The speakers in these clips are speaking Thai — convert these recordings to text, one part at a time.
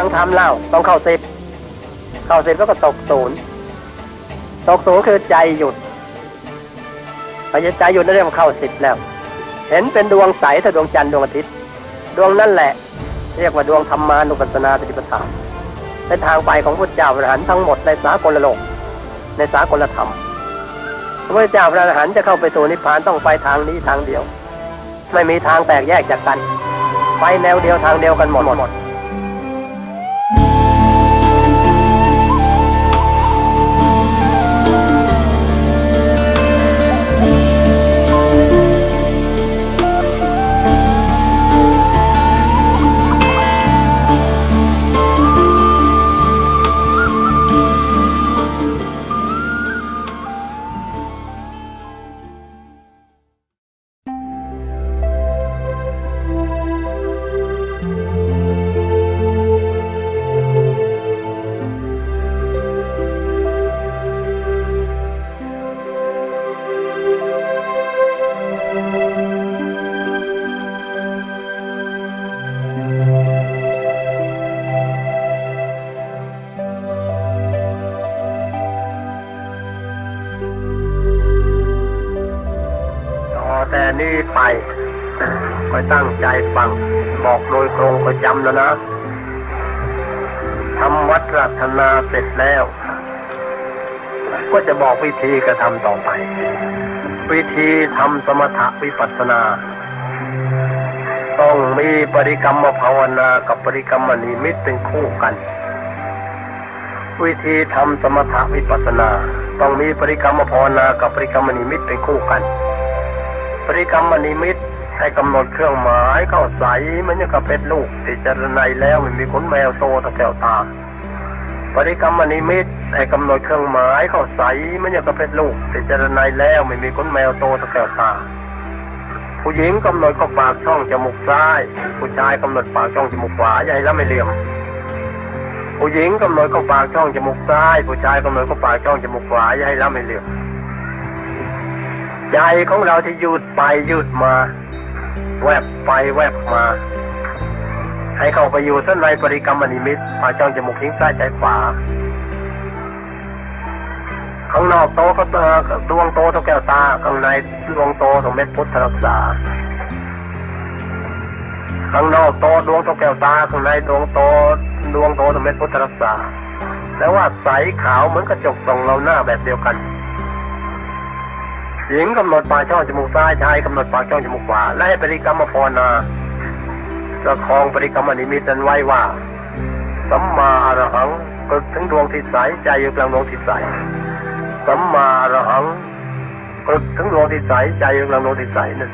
างทำเล่าต้องเข้าสิบเข้าสิบแล้วก็ตกศูนย์ตกศูนย์คือใจหยุดพอใจหยุดนั่นเรียกว่าเข้าสิบแล้ว เห็นเป็นดวงใสถ้าดวงจันทร์ดวงอาทิตย์ ดวงนั่นแหละ เรียกว่าดวงธรรมานุปัสสนาปฏิปทาเป็นทางไปของพระเจ้าพระอรหันต์ทั้งหมดในสากลโลก ในสากลธรรมพระพุทธเจ้าพระอรหันต์จะเข้าไปสู่นิพพานต้องไปทางนี้ทางเดียว ไม่มีทางแตกแยกจากกัน ไปแนวเดียวทางเดียวกันหมดหมด นี้ไปคอยตั้งใจฟัง บอกโดยตรงประจำแล้วนะทำวัดรัตนาเสร็จแล้ว ก็จะบอกวิธีกระทำต่อไป วิธีทำสมถะวิปัสสนา ต้องมีปริกรรมภาวนากับปริกรรมนิมิตเป็นคู่กัน วิธีทำสมถะวิปัสสนา ต้องมีปริกรรมภาวนากับปริกรรมนิมิตเป็นคู่กัน ปริกรรมนิมิตให้กำหนดเครื่องหมายเข้าใสมันยังกับเป็นลูกที่จรนัยแล้วมันมีขนแมวโตตะแก้วตาปริกรรมนิมิตให้กำหนดเครื่องหมายเข้าใสมันยังกับเป็นลูกที่จรนัยแล้วไม่มีขนแมวโตตะแก้วตา ผู้หญิงกำหนดเข้าปากช่องจมูกซ้าย ผู้ชายกำหนดปากช่องจมูกขวาอย่าให้ละไม่เหลี่ยมผู้หญิงกำหนดเข้าปากช่องจมูกซ้าย ผู้ชายกำหนดเข้าปากช่องจมูกขวาอย่าให้ละไม่เหลี่ยม ใจของเราที่ยืดไปยืดมา แวบไปแวบมา ให้เข้าไปอยู่ท่านในปริกรรมนิมิตปากช่องจมูกทิ้งซ้ายใจขวาข้างนอกโตก็เตอดวงโตเท่าแก้วตาข้างในดวงโตเท่าเม็ดพุทธรักษาข้างนอกโตดวงเท่าแก้วตาข้างในดวงโตดวงโตเท่าเม็ดพุทธรักษาแต่ว่าใสขาวเหมือนกระจกส่องเราหน้าแบบเดียวกัน หญิงกำหนดปากช่องจมูกซ้ายชายกำหนดปากช่องจมูกขวาและให้ปริกรรมภาวนาประคองปริกรรมนิมิตนั้นไว้ว่าสัมมาอรหังฝึกถึงดวงที่ใสใจอยู่กลางดวงที่ใสสัมมาอรหังฝึกถึงดวงที่ใสใจอยู่กลางดวงที่ใสนั่น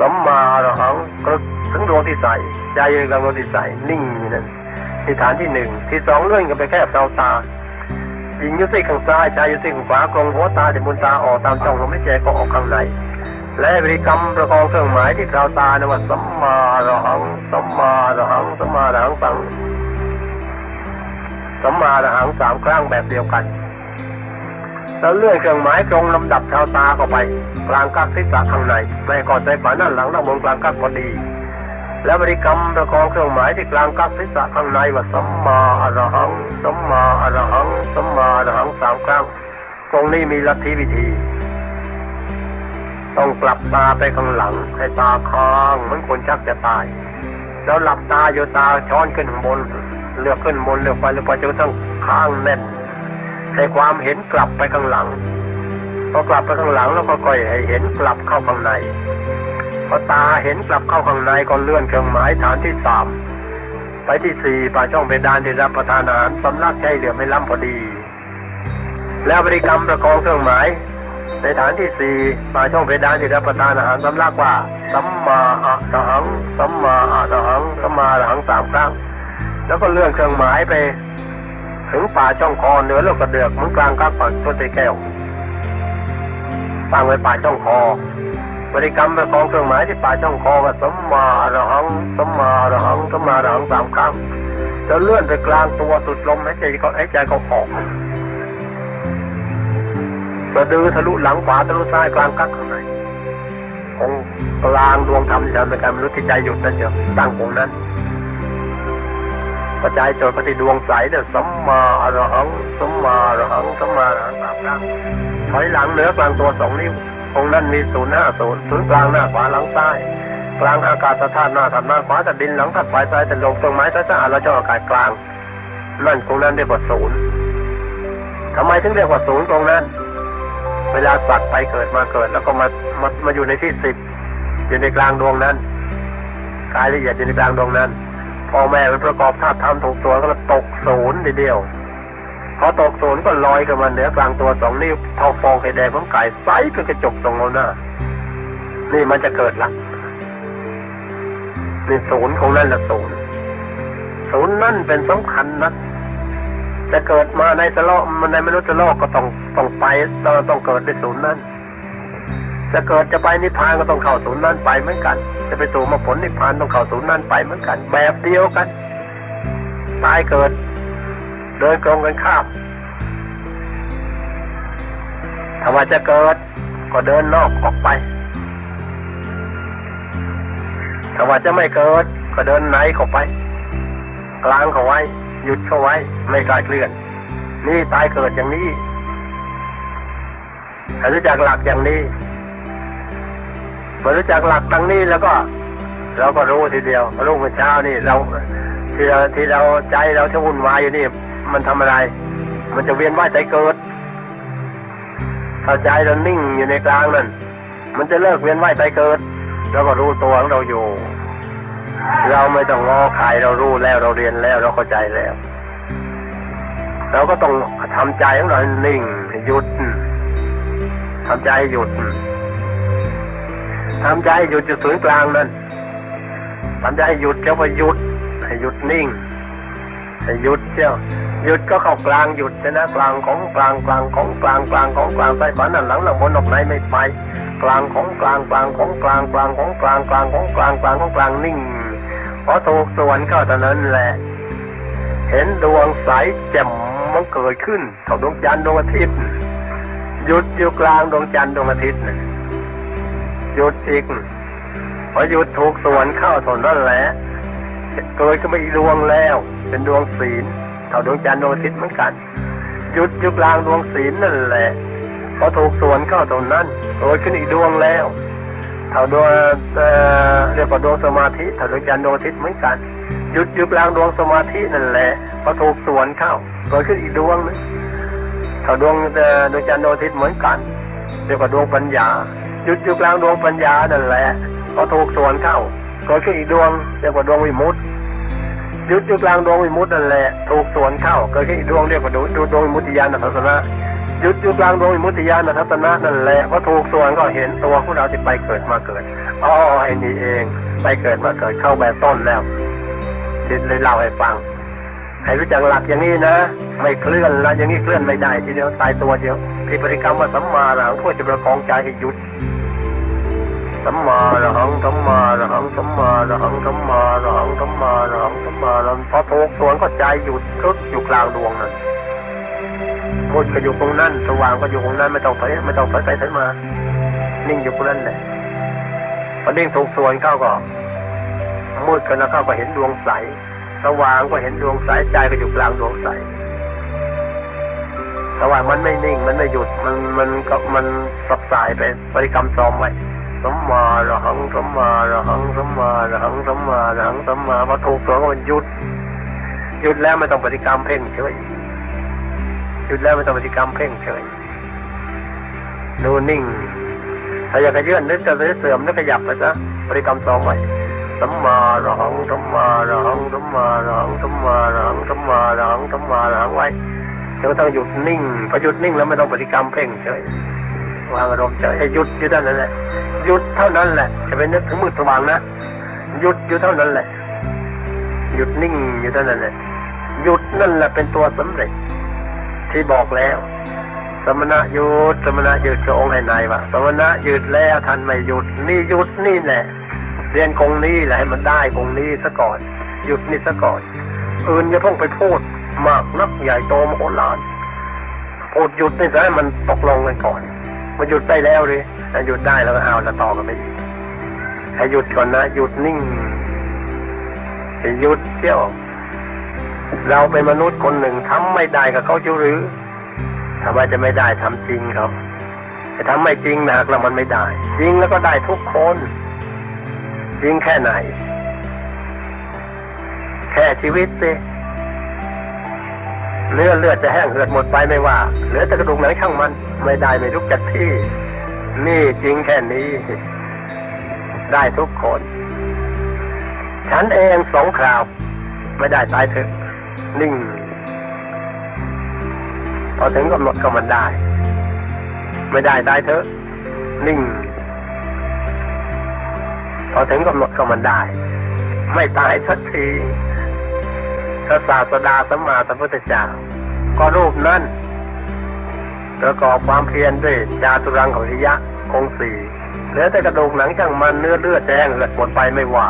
สัมมาอรหังฝึกถึงดวงที่ใสใจอยู่กลางดวงที่ใสนิ่งนั่นที่ฐานที่หนึ่งที่สองเลื่อนกันไปแค่เตาตา หญิงยุติข้างซ้ายชายยุติข้างขวากรงหัวตาจากบนตาออกตามช่องลมหายใจก็ออกข้างในและบริกรรมประคองเครื่องหมายที่กลาวตาในว่าสัมมาอรหังสัมมาอรหังสัมมาอรหังสังสัมมาอรหังสามครั้งแบบเดียวกันแล้วเลื่อนเครื่องหมายตรงลำดับชาวตาเข้าไป กลางกักศีรษะข้างในไม่ก่อนใจขวาด้านหลังด้านบนกลางกักพอดี แล้วบริกรรมประคองเครื่องหมายที่กลางกักศีรษะข้างในว่าสัมมาอรหังสัมมาอรหัง สัมมาอรหังสามครั้ง ตรงนี้มีลัทธิวิธี ต้องกลับตาไปข้างหลัง ให้ตาค้างเหมือนคนชักจะตาย แล้วหลับตาอยู่ตาช้อนขึ้นบนเลือกขึ้นบนเลือกไปเลือกไปจนกระทั่งข้างแน่นให้ความเห็นกลับไปข้างหลังพอกลับไปข้างหลังแล้วก็ค่อยให้เห็นกลับเข้าข้างในพอตาเห็นกลับเข้าข้างในก็เลื่อนเครื่องหมายฐานที่สามไปที่สี่ป่าช่องเพดานที่รับประทานอาหารสำลักใจเหลือไม่ล้ำพอดี แล้วบริกรรมประคองเครื่องหมาย ในฐานที่สี่ป่าช่องเพดานที่รับประทานอาหารสำลักว่าสัมมาอะระหังสัมมาอะระหังสัมมาอะระหังสามครั้ง แล้วก็เลื่อนเครื่องหมายไป ถึงป่าช่องคอเหนือโลกกระเดือกมือนกลางกักปากต้นตะแก้วตั้งไว้ป่าช่องคอบริกรรมไปของเครื่องหมายที่ป่าช่องคอว่าสัมมาอรหังสัมมาอรหังสัมมาอรหังสามครั้งจะเลื่อนไปกลางตัวสุดลมหายใจเขาหายใจเขาออก สะดือทะลุหลังขวาทะลุซ้ายกลางกักข้างในองกลางดวงธรรมที่ทำในการมนุษย์ที่ใจหยุดนั่นเดียวตั้งตรงนั้นกระจายจนปฏิดวงใสเนี่ยสัมมาอรหังสัมมาอรหังสัมมาอรหังสามครั้งถอยหลังเหนือกลางตัวสองนิ้วองนั้นมีศูนย์หน้าศูนย์ศูนย์กลางหน้าขวาหลังซ้ายกลางอากาศธาตุหน้าถัดหน้าขวาถัดดินหลังถัดปซ้ายถัดลงต้นไม้ท้ายสะอาดแล้วเจ้าอากาศกลางนั่นตรงนั้นเรียกว่าศูนย์ทำไมถึงเรียกว่าศูนย์ตรงนั้น เวลาสัตว์ไปเกิดมาเกิด แล้วก็มามามาอยู่ในที่สิบอยู่ในกลางดวงนั้นกายละเอียดอยู่ในกลางดวงนั้นพ่อแม่ไปประกอบธาตุธรรมถูกตัวก็ตกศูนย์เดียวพอตกศูนย์ก็ลอยขึ้นมาเหนือกลางตัวสองนิ้วเท่าฟองไข่แดงของไก่ใสเป็กระจกตรงโน้นหน้า นี่มันจะเกิดละนี่ศูนย์ของนั่นแหละศูนย์ศูนย์นั่นเป็นสำคัญนะ จะเกิดมาในสโลกมันในมนุษย์โลกก็ต้องต้องไปต้องต้องเกิดในศูนย์นั้น จะเกิดจะไปนิพพานก็ต้องเข้าศูนย์นั้นไปเหมือนกัน จะไปสู่มรรคผลนิพพานต้องเข้าศูนย์นั้นไปเหมือนกัน แบบเดียวกันตายเกิดเดินกรงกันข้ามถ้าว่าจะเกิดก็เดินนอกออกไปถ้าว่าจะไม่เกิดก็เดินไหนเข้าไป กลางเข้าไว้ หยุดเข้าไว้ ไม่กลายเคลื่อน นี่ตายเกิดอย่างนี้ถ้ารู้จักหลักอย่างนี้เมื่อรู้จักหลักทางนี้แล้วก็ เราก็รู้ทีเดียวรู้เมื่อเช้านี่เราที่เราที่เราใจเราที่วุ่นวายอยู่นี่ มันทำอะไร มันจะเวียนว่ายใจเกิดถ้าใจเรานิ่งอยู่ในกลางนั่นมันจะเลิกเวียนว่ายใจเกิดเราก็รู้ตัวของเราอยู่ เราไม่ต้องงอใครเรารู้แล้วเราเรียนแล้วเราเข้าใจแล้ว เราก็ต้องทำใจของเรานิ่งหยุดทำใจหยุดทำใจให้หยุดจุดศูนย์กลางนั้นทำใจหยุดเจ้าไปหยุดให้หยุดนิ่งให้หยุดเจ้าหยุดก็เข้ากลางหยุดชนะกลางของกลางกลางของกลางกลางของกลางใต้ฝันนั่นหลังหลังบนออกในไม่ไป กลางของกลางกลางของกลางกลางของกลางกลางของกลางกลางของกลางนิ่ง พอถูกส่วนเข้าตอนนั้นแหละ เห็นดวงใสแจ่มมันเกิดขึ้นเท่าดวงจันทร์ดวงอาทิตย์หยุดอยู่กลางดวงจันทร์ดวงอาทิตย์น่ะหยุดอีกพอหยุดถูกส่วนเข้าเท่านั้นแหละเกิดขึ้นมาอีกดวงแล้ว เป็นดวงศีลเท่าดวงจันทร์ดวงอาทิตย์เหมือนกันหยุดอยู่กลางดวงศีลนั่นแหละพอถูกส่วนเข้าตรงนั้นเกิดขึ้นอีกดวงแล้ว เท่าดวงเรียกว่าดวงสมาธิเท่าดวงจันทร์ดวงอาทิตย์เหมือนกันหยุดอยู่กลางดวงสมาธินั่นแหละพอถูกส่วนเข้าเกิดขึ้นอีกดวงนึงเท่าดวงเอ่อดวงจันทร์ดวงอาทิตย์เหมือนกันเรียกว่าดวงปัญญาหยุดอยู่กลางดวงปัญญานั่นแหละพอถูกส่วนเข้าเกิดขึ้นอีกดวงเรียกว่าดวงวิมุตติหยุดอยู่กลางดวงวิมุตตินั่นแหละถูกส่วนเข้าเกิดขึ้นอีกดวงเรียกว่าดวงดวงวิมุตติญาณทัศนะ ยุดอยู่กลางดวงวิมุตติญาณทัศนะนั่นแหละพอถูกส่วนก็เห็นตัวของเราที่ไปเกิดมาเกิดอ๋อไอ้นี่เองไปเกิดมาเกิดเข้าแบบต้นแล้วจิตเลยเล่าให้ฟังให้รู้จักหลักอย่างนี้นะ ไม่เคลื่อนละอย่างนี้เคลื่อนไม่ได้ ทีเดียวตายตัวเดียวที่บริกรรมว่าสัมมาหลังพื่อจะประคองใจให้หยุดสัมมาระหังสัมมาระหังสัมมาระหังสัมมาระหังสัมมาระหังสัมมาระหังพอถูกส่วนก็ใจหยุดคึกอยู่กลางดวงนั่น มืดก็อยู่ตรงนั้น สว่างก็อยู่ตรงนั้นไม่ต้องถอยไม่ต้องถอยไปถอยมา นิ่งอยู่ตรงนั้นแหละพอนิ่งถูกส่วนเข้าก็มืดกันแล้วเข้าก็เห็นดวงใส สว่างก็เห็นดวงใสใจก็อยู่กลางดวงใสแต่ว่างมันไม่นิ่งมันไม่หยุดมันมันก็มันสับสายไปบริกรรมซ้อมไว้สัมมาระหังสัมมาระหังสัมมาระหังสัมมาระหังสัมมาพอถูกตัวก็มันหยุดหยุดแล้วไม่ต้องปฏิกรรมเพ่งเฉย หยุดแล้วไม่ต้องปฏิกรรมเพ่งเฉยดูนิ่งถ้าอยากจะเยื่อนนึกจะเสื่อมนึกขยับไปซะปฏิกรรมสองไว้สัมมาระหังสัมมาระหังสัมมาระหังสัมมาระหังสัมมาระหังสัมมาระหังไว้แล้วก็ต้องหยุดนิ่งพอหยุดนิ่งแล้วไม่ต้องปฏิกรรมเพ่งเฉยวางอารมณ์เฉยห้หยุดอยู่เท่านั้นแหละหยุดเท่านั้นแหละ จะไปนึกถึงมืดสว่างนะหยุดอยู่เท่านั้นแหละ หยุดนิ่งอยู่เท่านั้นแหละหยุดนั่นแหละเป็นตัวสำเร็จ ที่บอกแล้ว สมณะหยุดสมณะหยุดกระองค์ให้นว่าสมณะหยุดแล้วท่านไม่หยุดนี่หยุดนี่แหละเรียนคงนี้แหละให้มันได้คงนี้ซะก่อน หยุดนี่ซะก่อนอื่นอย่าเพิ่งไปพูดมากนักใหญ่โตมโหฬารพูดหยุดนี่ซะให้มันตกลงกันก่อนมันหยุดได้แล้วเลยถ้าหยุดได้แล้วเอาแล้วต่อกันไปให้หยุดก่อนนะหยุดนิ่งให้หยุดเที่ยว เราเป็นมนุษย์คนหนึ่งทำไม่ได้กับเขาจะหรือทำไมจะไม่ได้ทำจริงครับแต่ทำไม่จริงนะหากเรามันไม่ได้ จริงแล้วก็ได้ทุกคน จริงแค่ไหน แค่ชีวิตสิเลือดเลือดจะแห้งเหือดหมดไปไม่ว่าเหลือแต่กระดูกไหนข้างมัน ไม่ได้ไม่ทุกจัดที่ นี่จริงแค่นี้ ได้ทุกคน ฉันเองสองคราว ไม่ได้ตายเถอะ นิ่ง พอถึงกำหนดก็มันได้ ไม่ได้ตายเถอะ นิ่ง พอถึงกำหนดก็มันได้ ไม่ตายสักทีพระศาสดาสัมมาสัมพุทธเจ้าก็รูปนั้นประกอบความเพียรด้วยจาตุรังขริยะองสี่เหลือแต่กระดูกหนังช่างมันเนื้อเลือดแดงเลือดหมดไปไม่ว่า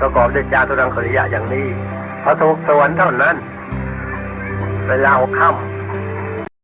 ประกอบด้วยจาตุรังขริยะอย่างนี้ พอถูกสวรรค์เท่านั้น เวลาวค่ำ